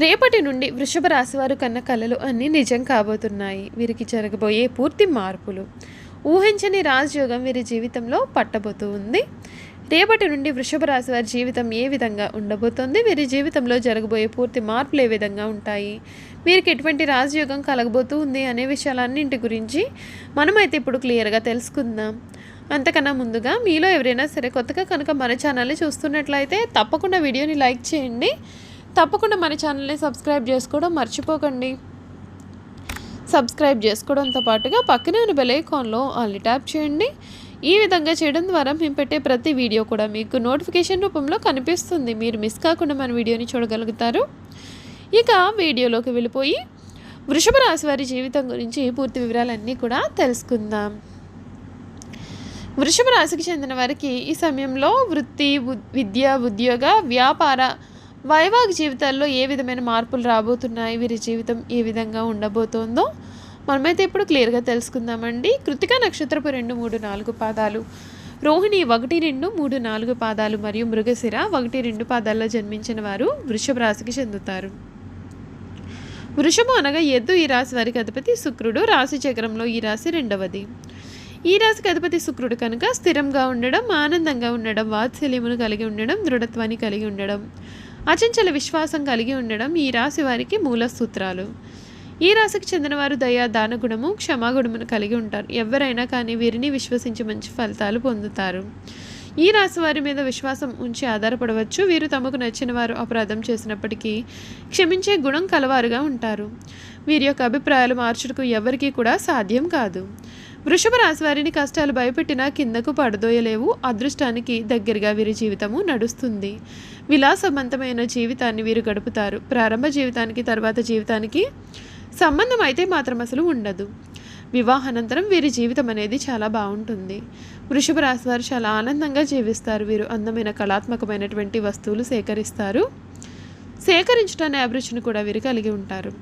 రేపటి నుండి వృషభ రాశి వారు కన్న కళలు అన్నీ నిజం కాబోతున్నాయి. వీరికి జరగబోయే పూర్తి మార్పులు. ఊహించని రాజయోగం వీరి జీవితంలో పట్టబోతూ ఉంది. రేపటి నుండి వృషభ రాశి వారి జీవితం ఏ విధంగా ఉండబోతోంది? వీరి జీవితంలో జరగబోయే పూర్తి మార్పులు ఏ విధంగా ఉంటాయి? వీరికి ఎటువంటి రాజయోగం కలగబోతూ ఉంది అనే విషయాలన్నింటి గురించి మనమైతే ఇప్పుడు క్లియర్గా తెలుసుకుందాం. అంతకన్నా ముందుగా మీలో ఎవరైనా సరే కొత్తగా కనుక మన ఛానల్ని చూస్తున్నట్లయితే తప్పకుండా వీడియోని లైక్ చేయండి. తప్పకుండా మన ఛానల్ని సబ్స్క్రైబ్ చేసుకోవడం మర్చిపోకండి. సబ్స్క్రైబ్ చేసుకోవడంతో పాటుగా పక్కనే ఉన్న బెల్ ఐకాన్లో ఆల్ని ట్యాప్ చేయండి. ఈ విధంగా చేయడం ద్వారా మేము పెట్టే ప్రతి వీడియో కూడా మీకు నోటిఫికేషన్ రూపంలో కనిపిస్తుంది. మీరు మిస్ కాకుండా మన వీడియోని చూడగలుగుతారు. ఇక వీడియోలోకి వెళ్ళిపోయి వృషభ రాశి వారి జీవితం గురించి పూర్తి వివరాలన్నీ కూడా తెలుసుకుందాం. వృషభ రాశికి చెందిన వారికి ఈ సమయంలో వృత్తి విద్య ఉద్యోగ వ్యాపార వైవాహిక జీవితాల్లో ఏ విధమైన మార్పులు రాబోతున్నాయి? వీరి జీవితం ఏ విధంగా ఉండబోతోందో మనమైతే ఇప్పుడు క్లియర్గా తెలుసుకుందామండి. కృతిక నక్షత్రపు రెండు మూడు నాలుగు పాదాలు. రోహిణి ఒకటి రెండు మూడు నాలుగు పాదాలు మరియు మృగశిర ఒకటి రెండు పాదాల్లో జన్మించిన వారు వృషభ రాశికి చెందుతారు. వృషభం అనగా ఎద్దు ఈ రాశి వారికి అధిపతి శుక్రుడు. రాశి చక్రంలో ఈ రాశి రెండవది. ఈ రాశికి అధిపతి శుక్రుడు కనుక స్థిరంగా ఉండడం ఆనందంగా ఉండడం వాత్సల్యమును కలిగి ఉండడం దృఢత్వాన్ని కలిగి ఉండడం. అచంచల విశ్వాసం కలిగి ఉండడం ఈ రాశి వారికి మూల సూత్రాలు. ఈ రాశికి చెందినవారు దయా దాన గుణము క్షమాగుణమును కలిగి ఉంటారు. ఎవరైనా కానీ వీరిని విశ్వసించి మంచి ఫలితాలు పొందుతారు. ఈ రాశి వారి మీద విశ్వాసం ఉంచి ఆధారపడవచ్చు. వీరు తమకు నచ్చిన వారు అపరాధం చేసినప్పటికీ క్షమించే గుణం కలవారుగా ఉంటారు. వీరి యొక్క అభిప్రాయాలు మార్చుటకు ఎవరికీ కూడా సాధ్యం కాదు. వృషభ రాశి వారిని కష్టాలు భయపెట్టినా కిందకు పడదోయలేవు. అదృష్టానికి దగ్గరగా వీరి జీవితము నడుస్తుంది. విలాసవంతమైన జీవితాన్ని వీరు గడుపుతారు. ప్రారంభ జీవితానికి తర్వాత జీవితానికి సంబంధం అయితే మాత్రం అసలు ఉండదు. వివాహానంతరం వీరి జీవితం అనేది చాలా బాగుంటుంది. వృషభ రాశి వారు చాలా ఆనందంగా జీవిస్తారు. వీరు అందమైన కళాత్మకమైనటువంటి వస్తువులు సేకరిస్తారు. సేకరించడాన్ని అభిరుచిని కూడా వీరు కలిగి ఉంటారు.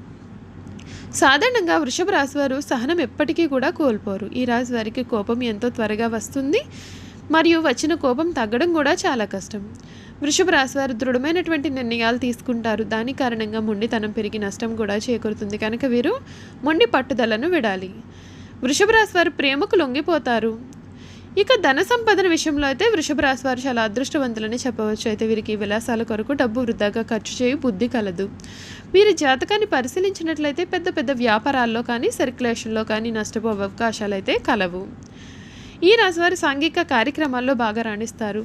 సాధారణంగా వృషభ రాశి వారు సహనం ఎప్పటికీ కూడా కోల్పోరు. ఈ రాశి వారికి కోపం ఎంతో త్వరగా వస్తుంది. మరియు వచ్చిన కోపం తగ్గడం కూడా చాలా కష్టం. వృషభ రాశివారు దృఢమైనటువంటి నిర్ణయాలు తీసుకుంటారు. దాని కారణంగా మొండితనం పెరిగి నష్టం కూడా చేకూరుతుంది. కనుక వీరు మొండి పట్టుదలను విడాలి. వృషభ రాశి వారు ప్రేమకు లొంగిపోతారు. ఇక ధన సంపదన విషయంలో అయితే వృషభ రాశి వారు చాలా అదృష్టవంతులని చెప్పవచ్చు. అయితే వీరికి విలాసాల కొరకు డబ్బు వృధాగా ఖర్చు చేయి బుద్ధి కలదు. వీరి జాతకాన్ని పరిశీలించినట్లయితే పెద్ద పెద్ద వ్యాపారాల్లో కానీ సర్క్యులేషన్లో కానీ నష్టపోయే అవకాశాలు అయితే కలవు. ఈ రాశివారు సాంఘిక కార్యక్రమాల్లో బాగా రాణిస్తారు.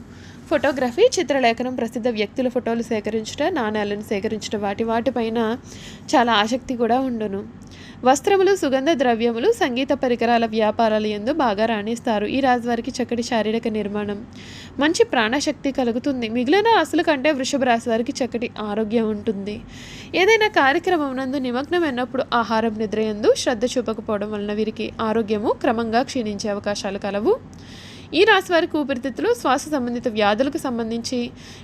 ఫోటోగ్రఫీ చిత్రలేఖనం ప్రసిద్ధ వ్యక్తుల ఫోటోలు సేకరించుట నాణ్యాలను సేకరించుట వాటి వాటిపైన చాలా ఆసక్తి కూడా ఉండును. వస్త్రములు సుగంధ ద్రవ్యములు సంగీత పరికరాల వ్యాపారాలు ఎందు బాగా రాణిస్తారు. ఈ రాజువారికి చక్కటి శారీరక నిర్మాణం మంచి ప్రాణశక్తి కలుగుతుంది. మిగిలిన రాశుల కంటే వృషభ రాశి వారికి చక్కటి ఆరోగ్యం ఉంటుంది. ఏదైనా కార్యక్రమం నందు నిమగ్నమైనప్పుడు ఆహారం నిద్ర యందు శ్రద్ధ చూపకపోవడం వలన వీరికి ఆరోగ్యము క్రమంగా క్షీణించే అవకాశాలు కలవు. ఈ రాశి వారికి ఊపిరితిత్తులు శ్వాస సంబంధిత వ్యాధులకు సంబంధించి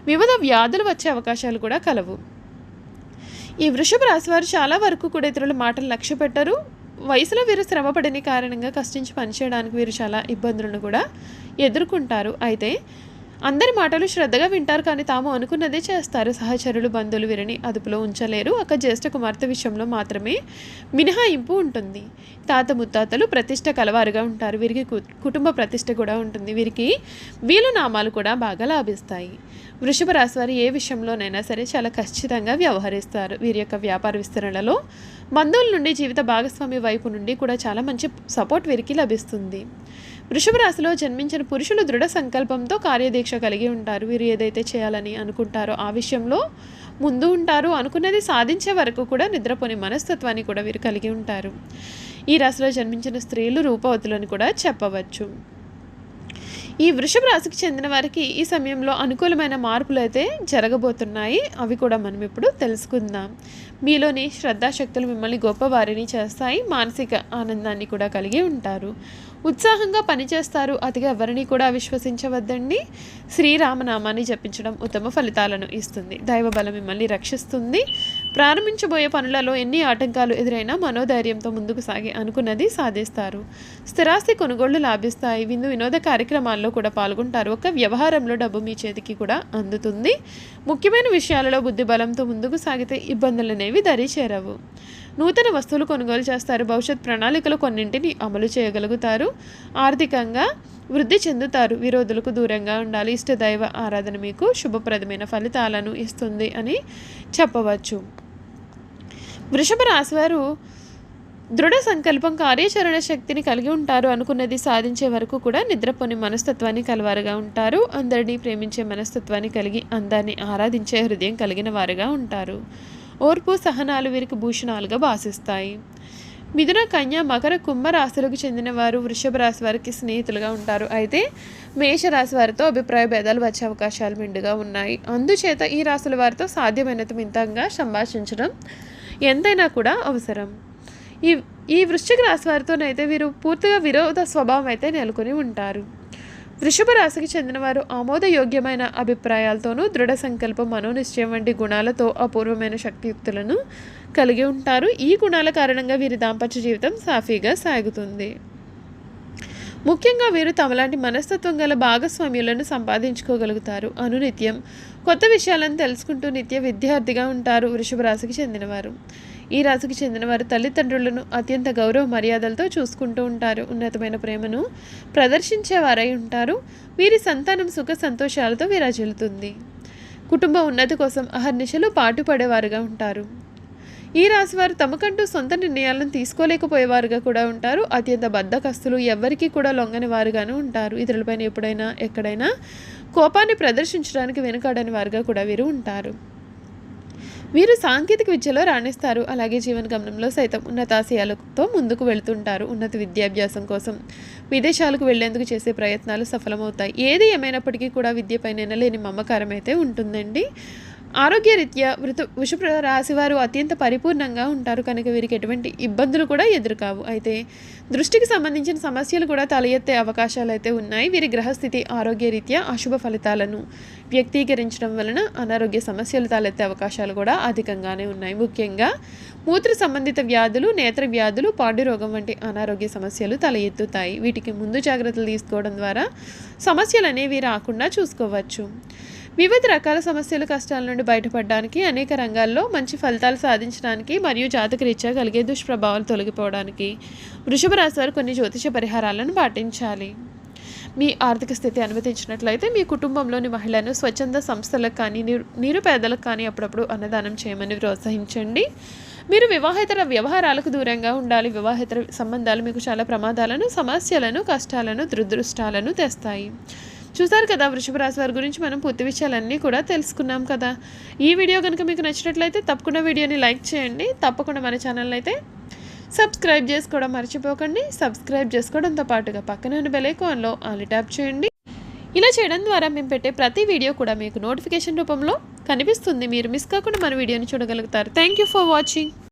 వివిధ వ్యాధులు వచ్చే అవకాశాలు కూడా కలవు. ఈ వృషభ రాశి వారు చాలా వరకు కూడా ఇతరుల మాటలు లక్ష్య పెట్టరు వయసులో వీరు శ్రమపడని కారణంగా కష్టించి పనిచేయడానికి వీరు చాలా ఇబ్బందులను కూడా ఎదుర్కొంటారు. అయితే అందరి మాటలు శ్రద్ధగా వింటారు కానీ తాము అనుకున్నదే చేస్తారు. సహచరులు బంధువులు వీరిని అదుపులో ఉంచలేరు. ఒక జ్యేష్ఠ కుమార్తె విషయంలో మాత్రమే మినహాయింపు ఉంటుంది. తాత ముత్తాతలు ప్రతిష్ట కలవారుగా ఉంటారు. వీరికి కు- కుటుంబ ప్రతిష్ట కూడా ఉంటుంది. వీరికి వీలు నామాలు కూడా బాగా లాభిస్తాయి. వృషభ రాశి వారు ఏ విషయంలోనైనా సరే చాలా ఖచ్చితంగా వ్యవహరిస్తారు. వీరి యొక్క వ్యాపార విస్తరణలో బంధువుల నుండి జీవిత భాగస్వామి వైపు నుండి కూడా చాలా మంచి సపోర్ట్ వీరికి లభిస్తుంది. వృషభ రాశిలో జన్మించిన పురుషులు దృఢ సంకల్పంతో కార్యదీక్ష కలిగి ఉంటారు. వీరు ఏదైతే చేయాలని అనుకుంటారో ఆ విషయంలో ముందు ఉంటారు. అనుకున్నది సాధించే వరకు కూడా నిద్రపోని మనస్తత్వాన్ని కూడా వీరు కలిగి ఉంటారు. ఈ రాశిలో జన్మించిన స్త్రీలు రూపవతులను కూడా చెప్పవచ్చు. ఈ వృషభ రాశికి చెందిన వారికి ఈ సమయంలో అనుకూలమైన మార్పులు అయితే జరగబోతున్నాయి. అవి కూడా మనం ఇప్పుడు తెలుసుకుందాం. మీలోని శ్రద్ధాశక్తులు మిమ్మల్ని గొప్పవారిని చేస్తాయి. మానసిక ఆనందాన్ని కూడా కలిగి ఉంటారు. ఉత్సాహంగా పనిచేస్తారు. అతిగా ఎవరిని కూడా విశ్వసించవద్దండి. శ్రీరామనామాన్ని జపించడం ఉత్తమ ఫలితాలను ఇస్తుంది. దైవబలం మిమ్మల్ని రక్షిస్తుంది. ప్రారంభించబోయే పనులలో ఎన్ని ఆటంకాలు ఎదురైనా మనోధైర్యంతో ముందుకు సాగి అనుకున్నది సాధిస్తారు. స్థిరాస్తి కొనుగోళ్ళు లాభిస్తాయి. విందు వినోద కార్యక్రమాల్లో కూడా పాల్గొంటారు. ఒక వ్యవహారంలో డబ్బు మీ చేతికి కూడా అందుతుంది. ముఖ్యమైన విషయాలలో బుద్ధి బలంతో ముందుకు సాగితే ఇబ్బందులు అనేవి దరి చేరవు నూతన వస్తువులు కొనుగోలు చేస్తారు. భవిష్యత్ ప్రణాళికలు కొన్నింటిని అమలు చేయగలుగుతారు. ఆర్థికంగా వృద్ధి చెందుతారు. విరోధులకు దూరంగా ఉండాలి. ఇష్ట దైవ ఆరాధన మీకు శుభప్రదమైన ఫలితాలను ఇస్తుంది అని చెప్పవచ్చు. వృషభ రాశివారు దృఢ సంకల్పం కార్యాచరణ శక్తిని కలిగి ఉంటారు అనుకున్నది సాధించే వరకు కూడా నిద్రపోని మనస్తత్వాన్ని కలవారుగా ఉంటారు. అందరినీ ప్రేమించే మనస్తత్వాన్ని కలిగి అందాన్ని ఆరాధించే హృదయం కలిగిన వారుగా ఉంటారు. ఓర్పు సహనాలు వీరికి భూషణాలుగా భాషిస్తాయి మిథున కన్య మకర కుంభ రాశులకు చెందిన వారు వృషభ రాశి వారికి స్నేహితులుగా ఉంటారు. అయితే మేష రాశి వారితో అభిప్రాయ భేదాలు వచ్చే అవకాశాలు మెండుగా ఉన్నాయి. అందుచేత ఈ రాశుల వారితో సాధ్యమైనంత మితంగా సంభాషించడం ఎంతైనా కూడా అవసరం. ఈ ఈ వృశ్చిక రాశి వారితోనైతే వీరు పూర్తిగా విరోధ స్వభావం అయితే నెలకొని ఉంటారు. వృషభ రాశికి చెందినవారు ఆమోదయోగ్యమైన అభిప్రాయాలతోనూ దృఢ సంకల్పం మనోనిశ్చయం వంటి గుణాలతో అపూర్వమైన శక్తియుక్తులను కలిగి ఉంటారు. ఈ గుణాల కారణంగా వీరి దాంపత్య జీవితం సాఫీగా సాగుతుంది. ముఖ్యంగా వీరు తమలాంటి మనస్తత్వం గల భాగస్వామ్యులను సంపాదించుకోగలుగుతారు. అనునిత్యం కొత్త విషయాలను తెలుసుకుంటూ నిత్య విద్యార్థిగా ఉంటారు వృషభ రాశికి చెందినవారు. ఈ రాశికి చెందిన వారు తల్లిదండ్రులను అత్యంత గౌరవ మర్యాదలతో చూసుకుంటూ ఉంటారు. ఉన్నతమైన ప్రేమను ప్రదర్శించేవారై ఉంటారు. వీరి సంతానం సుఖ సంతోషాలతో విరాజిల్లుతుంది. కుటుంబ ఉన్నతి కోసం అహర్నిశలు పాటుపడేవారుగా ఉంటారు. ఈ రాశి వారు తమకంటూ సొంత నిర్ణయాలను తీసుకోలేకపోయేవారుగా కూడా ఉంటారు. అత్యంత బద్ధకస్తులు ఎవ్వరికీ కూడా లొంగని వారుగాను ఉంటారు. ఇతరులపైన ఎప్పుడైనా ఎక్కడైనా కోపాన్ని ప్రదర్శించడానికి వెనుకాడని వారుగా కూడా వీరు ఉంటారు. వీరు సాంకేతిక విద్యలో రాణిస్తారు. అలాగే జీవన గమనంలో సైతం ఉన్నతాశయాలతో ముందుకు వెళ్తుంటారు ఉన్నత విద్యాభ్యాసం కోసం. విదేశాలకు వెళ్ళేందుకు చేసే ప్రయత్నాలు సఫలమవుతాయి. ఏది ఏమైనప్పటికీ కూడా విద్యపై లేని మమకారం అయితే ఉంటుందండి. ఆరోగ్యరీత్యా వృత వృషభ రాశివారు అత్యంత పరిపూర్ణంగా ఉంటారు కనుక వీరికి ఎటువంటి ఇబ్బందులు కూడా ఎదురుకావు. అయితే దృష్టికి సంబంధించిన సమస్యలు కూడా తల ఎత్తే అవకాశాలు అయితే ఉన్నాయి. వీరి గ్రహస్థితి ఆరోగ్యరీత్యా అశుభ ఫలితాలను వ్యక్తీకరించడం వలన అనారోగ్య సమస్యలు తలెత్తే అవకాశాలు కూడా అధికంగానే ఉన్నాయి. ముఖ్యంగా మూత్ర సంబంధిత వ్యాధులు నేత్ర వ్యాధులు పాడు రోగం వంటి అనారోగ్య సమస్యలు తల ఎత్తుతాయి వీటికి ముందు జాగ్రత్తలు తీసుకోవడం ద్వారా సమస్యలు అనేవి రాకుండా చూసుకోవచ్చు. వివిధ రకాల సమస్యలు కష్టాల నుండి బయటపడడానికి అనేక రంగాల్లో మంచి ఫలితాలు సాధించడానికి మరియు జాతకరీత్యా కలిగే దుష్ప్రభావాలు తొలగిపోవడానికి వృషభ రాశి వారు కొన్ని జ్యోతిష పరిహారాలను పాటించాలి. మీ ఆర్థిక స్థితి అనుమతించినట్లయితే మీ కుటుంబంలోని మహిళలను స్వచ్ఛంద సంస్థలకు కానీ నిరుపేదలకు కానీ అప్పుడప్పుడు అన్నదానం చేయమని ప్రోత్సహించండి. మీరు వివాహేతర వ్యవహారాలకు దూరంగా ఉండాలి. వివాహేతర సంబంధాలు మీకు చాలా ప్రమాదాలను సమస్యలను కష్టాలను దురదృష్టాలను తెస్తాయి. చూసారు కదా వృషభ రాశి వారి గురించి మనం పూర్తి విషయాలన్నీ కూడా తెలుసుకున్నాం కదా. ఈ వీడియో కనుక మీకు నచ్చినట్లయితే తప్పకుండా వీడియోని లైక్ చేయండి. తప్పకుండా మన ఛానల్ అయితే సబ్స్క్రైబ్ చేసుకోవడం మర్చిపోకండి. సబ్స్క్రైబ్ చేసుకోవడంతో పాటుగా పక్కన ఉన్న బెలైకాన్లో ఆల్ ట్యాప్ చేయండి. ఇలా చేయడం ద్వారా మేము పెట్టే ప్రతి వీడియో కూడా మీకు నోటిఫికేషన్ రూపంలో కనిపిస్తుంది. మీరు మిస్ కాకుండా మన వీడియోని చూడగలుగుతారు. Thank you for watching